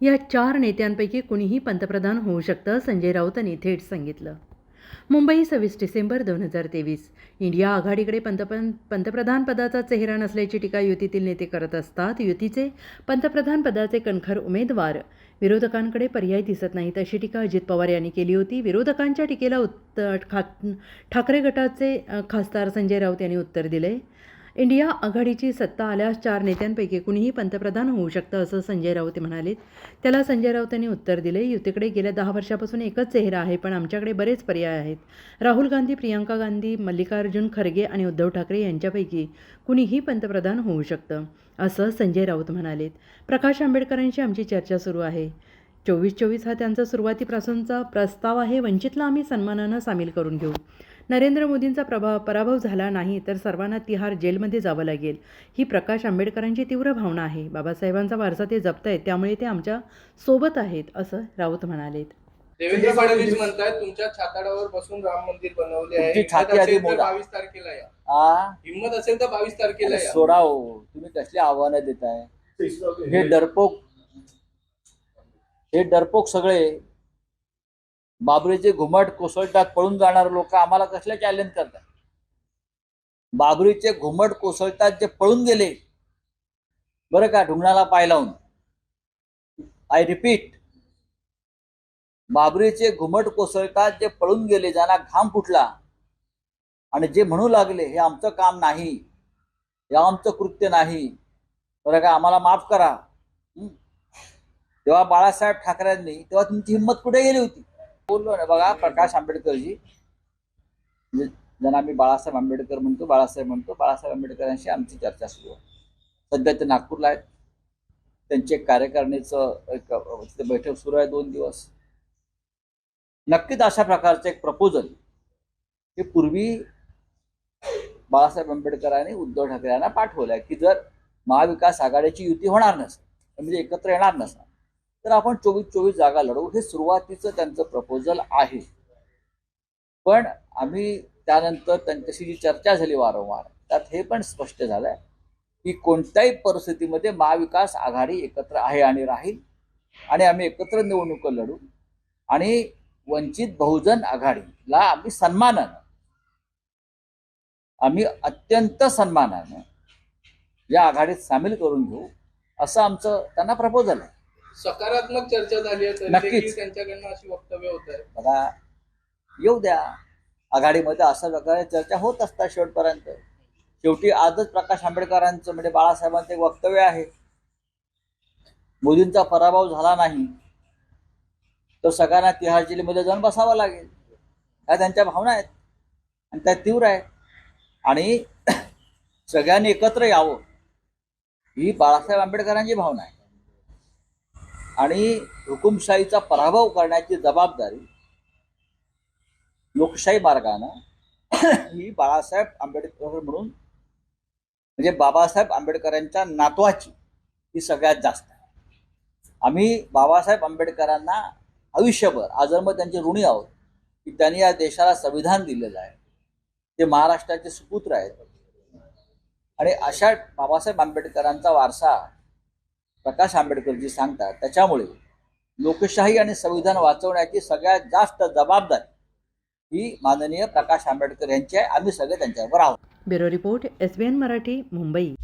या चार नेत्यांपैकी कुणीही पंतप्रधान होऊ शकतं संजय राऊतांनी थेट सांगितलं. मुंबई सव्वीस डिसेंबर दोन हजार तेवीस. इंडिया आघाडीकडे पंतप्रधान पंतप्रधान पदाचा चेहरा नसल्याची टीका युतीतील नेते करत असतात. युतीचे पंतप्रधान पदाचे कणखर उमेदवार. विरोधकांकडे पर्याय दिसत नाहीत अशी टीका अजित पवार यांनी केली होती. विरोधकांच्या टीकेला उत्तर खा ठाकरे गटाचे खासदार संजय राऊत यांनी उत्तर दिले. इंडिया आघाडीची सत्ता आल्यास चार नेत्यांपैकी कुणीही पंतप्रधान होऊ शकतं असं संजय राऊत म्हणाले. त्याला संजय राऊतांनी उत्तर दिले युतीकडे गेल्या दहा वर्षापासून एकच चेहरा आहे पण आमच्याकडे बरेच पर्याय आहेत. राहुल गांधी प्रियंका गांधी मल्लिकार्जुन खरगे आणि उद्धव ठाकरे यांच्यापैकी कुणीही पंतप्रधान होऊ शकतं असं संजय राऊत म्हणालेत. प्रकाश आंबेडकरांशी आमची चर्चा सुरू आहे. चोवीस चोवीस हा त्यांचा सुरुवातीपासूनचा प्रस्ताव आहे वंचितला आम्ही सन्मानानं सामील करून घेऊ. नरेंद्र मोदींचा प्रभाव पराभव झाला नाही तर सर्वांना तिहार जेलमध्ये जावं लागेल. ही प्रकाश आंबेडकरांची तीव्र भावना आहे. बाबासाहेबांचा वारसा ते जपत आहेत त्यामुळे ते आमच्यासोबत आहेत असं राऊत म्हणालेत. देवेंद्र फडणवीस म्हणतात तुमच्या छाताडावर बसून राम मंदिर बनवले आहे. बावीस तारखेला या. हिंमत असेल तर बावीस तारखेला सोडा हो तुम्ही कसली आव्हानं देताय? हे डरपोक हे डरपोक सगळे बाबरीचे घुमट कोसळतात पळून जाणारे लोक आम्हाला कसले चॅलेंज करतात? बाबरीचे घुमट कोसळतात जे पळून गेले. बरं का ढुंगणाला पाय लावून. आय रिपीट बाबरीचे घुमट कोसळतात जे पळून गेले ज्यांना घाम फुटला. आणि जे म्हणू लागले हे आमचं काम नाही. हे आमचं कृत्य नाही. बरं का आम्हाला माफ करा. तेव्हा बाळासाहेब ठाकरेंनी तेव्हा तुमची हिंमत कुठे गेली होती? बोललो ना बघा प्रकाश आंबेडकरजी. म्हणजे ज्यांना आम्ही बाळासाहेब आंबेडकर म्हणतो बाळासाहेब म्हणतो बाळासाहेब आंबेडकरांशी आमची चर्चा सुरू आहे. सध्या ते नागपूरला आहेत. त्यांचे एक कार्यकारिणीचं एक बैठक सुरू आहे दोन दिवस. नक्कीच अशा प्रकारचं एक प्रपोजल हे पूर्वी बाळासाहेब आंबेडकरांनी उद्धव ठाकरे यांना पाठवलं आहे की जर महाविकास आघाडीची युती होणार नसेल म्हणजे एकत्र येणार नसणार तर आपण चोवीस चोवीस जागा लढवू. हे सुरुवातीचं त्यांचं प्रपोजल आहे. पण आम्ही त्यानंतर त्यांच्याशी जी चर्चा झाली वारंवार त्यात हे पण स्पष्ट झालंय की कोणत्याही परिस्थितीमध्ये महाविकास आघाडी एकत्र आहे आणि राहील आणि आम्ही एकत्र निवडणुका लढू. आणि वंचित बहुजन आघाडीला आम्ही सन्मानानं आम्ही अत्यंत सन्मानानं या आघाडीत सामील करून घेऊ असं आमचं त्यांना प्रपोजल आहे. सकारात्मक चर्चा झाली आहे नक्कीच. त्यांच्याकडनं अशी वक्तव्य होत आहे. बघा येऊ द्या. आघाडीमध्ये अशा प्रकारे चर्चा होत असतात शेवटपर्यंत. शेवटी आजच प्रकाश आंबेडकरांचं म्हणजे बाळासाहेबांचं एक वक्तव्य आहे. मोदींचा पराभव झाला नाही तर सगळ्यांना तिहार जेलमध्ये जाऊन बसावं लागेल. ह्या त्यांच्या भावना आहेत. आणि त्या तीव्र आहेत. आणि सगळ्यांनी एकत्र यावं ही बाळासाहेब आंबेडकरांची भावना आहे. आणि हुकुमशाहीचा पराभव करण्याची जबाबदारी लोकशाही मार्गानं ही बाळासाहेब आंबेडकर म्हणून म्हणजे बाबासाहेब आंबेडकरांच्या नातवाची ही सगळ्यात जास्त आहे. आम्ही बाबासाहेब आंबेडकरांना आयुष्यभर आजन्म त्यांचे ऋणी आहोत की त्यांनी या देशाला संविधान दिलेलं आहे. ते महाराष्ट्राचे सुपुत्र आहेत. आणि अशा बाबासाहेब आंबेडकरांचा वारसा प्रकाश आंबेडकरजी सांगतात त्याच्यामुळे लोकशाही आणि संविधान वाचवण्याची सगळ्यात जास्त जबाबदारी ही माननीय प्रकाश आंबेडकर यांची आहे. आम्ही सगळे त्यांच्यावर आहोत. Bureau report S B N Marathi Mumbai.